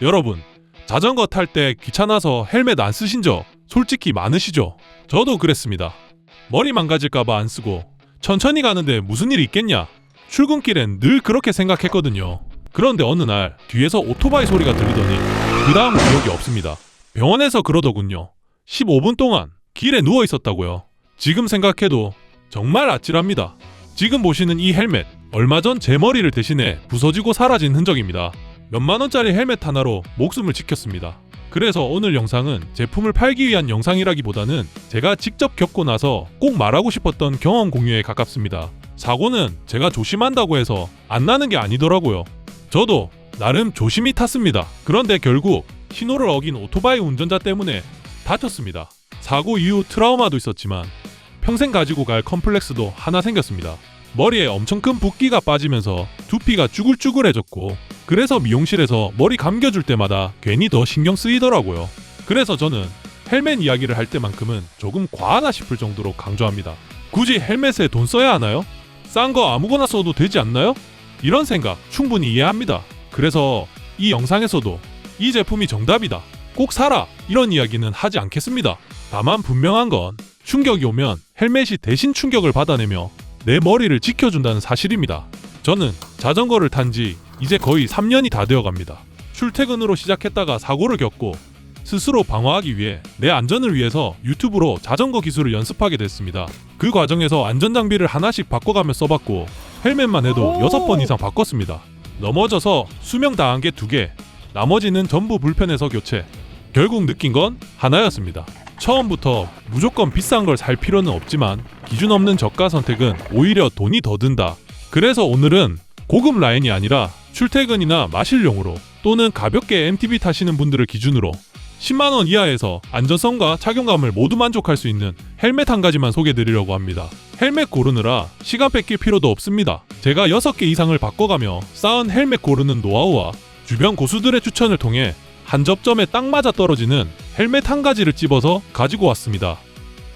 여러분, 자전거 탈 때 귀찮아서 헬멧 안 쓰신 적 솔직히 많으시죠? 저도 그랬습니다. 머리 망가질까봐 안 쓰고 천천히 가는데 무슨 일이 있겠냐? 출근길엔 늘 그렇게 생각했거든요. 그런데 어느 날 뒤에서 오토바이 소리가 들리더니 그 다음 기억이 없습니다. 병원에서 그러더군요. 15분 동안 길에 누워 있었다고요. 지금 생각해도 정말 아찔합니다. 지금 보시는 이 헬멧 얼마 전 제 머리를 대신해 부서지고 사라진 흔적입니다. 몇만 원짜리 헬멧 하나로 목숨을 지켰습니다. 그래서 오늘 영상은 제품을 팔기 위한 영상이라기보다는 제가 직접 겪고 나서 꼭 말하고 싶었던 경험 공유에 가깝습니다. 사고는 제가 조심한다고 해서 안 나는 게 아니더라고요. 저도 나름 조심히 탔습니다. 그런데 결국 신호를 어긴 오토바이 운전자 때문에 다쳤습니다. 사고 이후 트라우마도 있었지만 평생 가지고 갈 컴플렉스도 하나 생겼습니다. 머리에 엄청 큰 붓기가 빠지면서 두피가 쭈글쭈글해졌고 그래서 미용실에서 머리 감겨줄 때마다 괜히 더 신경 쓰이더라고요. 그래서 저는 헬멧 이야기를 할 때만큼은 조금 과하다 싶을 정도로 강조합니다. 굳이 헬멧에 돈 써야 하나요? 싼 거 아무거나 써도 되지 않나요? 이런 생각 충분히 이해합니다. 그래서 이 영상에서도 이 제품이 정답이다. 꼭 사라. 이런 이야기는 하지 않겠습니다. 다만 분명한 건 충격이 오면 헬멧이 대신 충격을 받아내며 내 머리를 지켜준다는 사실입니다. 저는 자전거를 탄 지 이제 거의 3년이 다 되어 갑니다. 출퇴근으로 시작했다가 사고를 겪고 스스로 방어하기 위해 내 안전을 위해서 유튜브로 자전거 기술을 연습하게 됐습니다. 그 과정에서 안전장비를 하나씩 바꿔가며 써봤고 헬멧만 해도 오. 6번 이상 바꿨습니다. 넘어져서 수명 당한 게 2개, 나머지는 전부 불편해서 교체. 결국 느낀 건 하나였습니다. 처음부터 무조건 비싼 걸 살 필요는 없지만 기준 없는 저가 선택은 오히려 돈이 더 든다. 그래서 오늘은 고급 라인이 아니라 출퇴근이나 마실용으로 또는 가볍게 MTB 타시는 분들을 기준으로 10만 원 이하에서 안전성과 착용감을 모두 만족할 수 있는 헬멧 한 가지만 소개해 드리려고 합니다. 헬멧 고르느라 시간 뺏길 필요도 없습니다. 제가 6개 이상을 바꿔가며 쌓은 헬멧 고르는 노하우와 주변 고수들의 추천을 통해 한 접점에 딱 맞아 떨어지는 헬멧 한 가지를 집어서 가지고 왔습니다.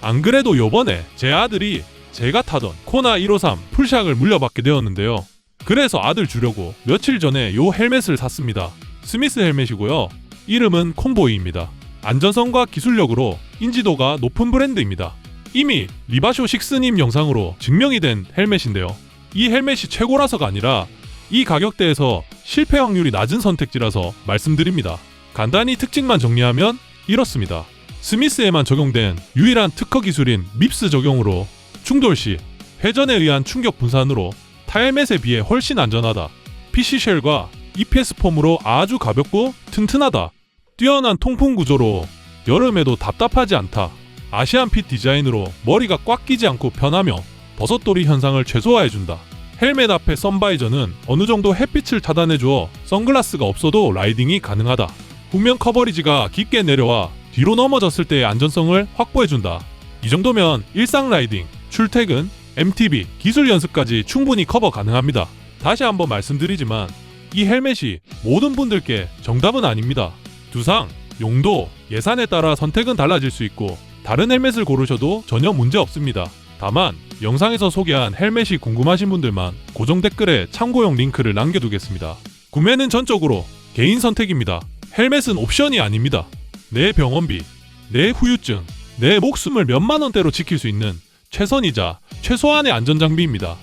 안 그래도 요번에 제 아들이 제가 타던 코나 153 풀샥을 물려받게 되었는데요. 그래서 아들 주려고 며칠 전에 요 헬멧을 샀습니다. 스미스 헬멧이고요. 이름은 콤보이입니다. 안전성과 기술력으로 인지도가 높은 브랜드입니다. 이미 리바쇼 식스님 영상으로 증명이 된 헬멧인데요. 이 헬멧이 최고라서가 아니라 이 가격대에서 실패 확률이 낮은 선택지라서 말씀드립니다. 간단히 특징만 정리하면 이렇습니다. 스미스에만 적용된 유일한 특허 기술인 밉스 적용으로 충돌 시 회전에 의한 충격 분산으로 타헬멧에 비해 훨씬 안전하다. PC 쉘과 EPS 폼으로 아주 가볍고 튼튼하다. 뛰어난 통풍 구조로 여름에도 답답하지 않다. 아시안 핏 디자인으로 머리가 꽉 끼지 않고 편하며 버섯돌이 현상을 최소화해준다. 헬멧 앞에 선바이저는 어느 정도 햇빛을 차단해주어 선글라스가 없어도 라이딩이 가능하다. 후면 커버리지가 깊게 내려와 뒤로 넘어졌을 때의 안전성을 확보해준다. 이 정도면 일상 라이딩, 출퇴근, MTB, 기술 연습까지 충분히 커버 가능합니다. 다시 한번 말씀드리지만 이 헬멧이 모든 분들께 정답은 아닙니다. 두상, 용도, 예산에 따라 선택은 달라질 수 있고 다른 헬멧을 고르셔도 전혀 문제 없습니다. 다만 영상에서 소개한 헬멧이 궁금하신 분들만 고정 댓글에 참고용 링크를 남겨두겠습니다. 구매는 전적으로 개인 선택입니다. 헬멧은 옵션이 아닙니다. 내 병원비, 내 후유증, 내 목숨을 몇만 원대로 지킬 수 있는 최선이자 최소한의 안전장비입니다.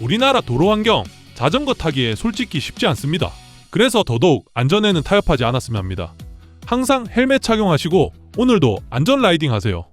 우리나라 도로 환경, 자전거 타기에 솔직히 쉽지 않습니다. 그래서 더더욱 안전에는 타협하지 않았으면 합니다. 항상 헬멧 착용하시고 오늘도 안전 라이딩 하세요.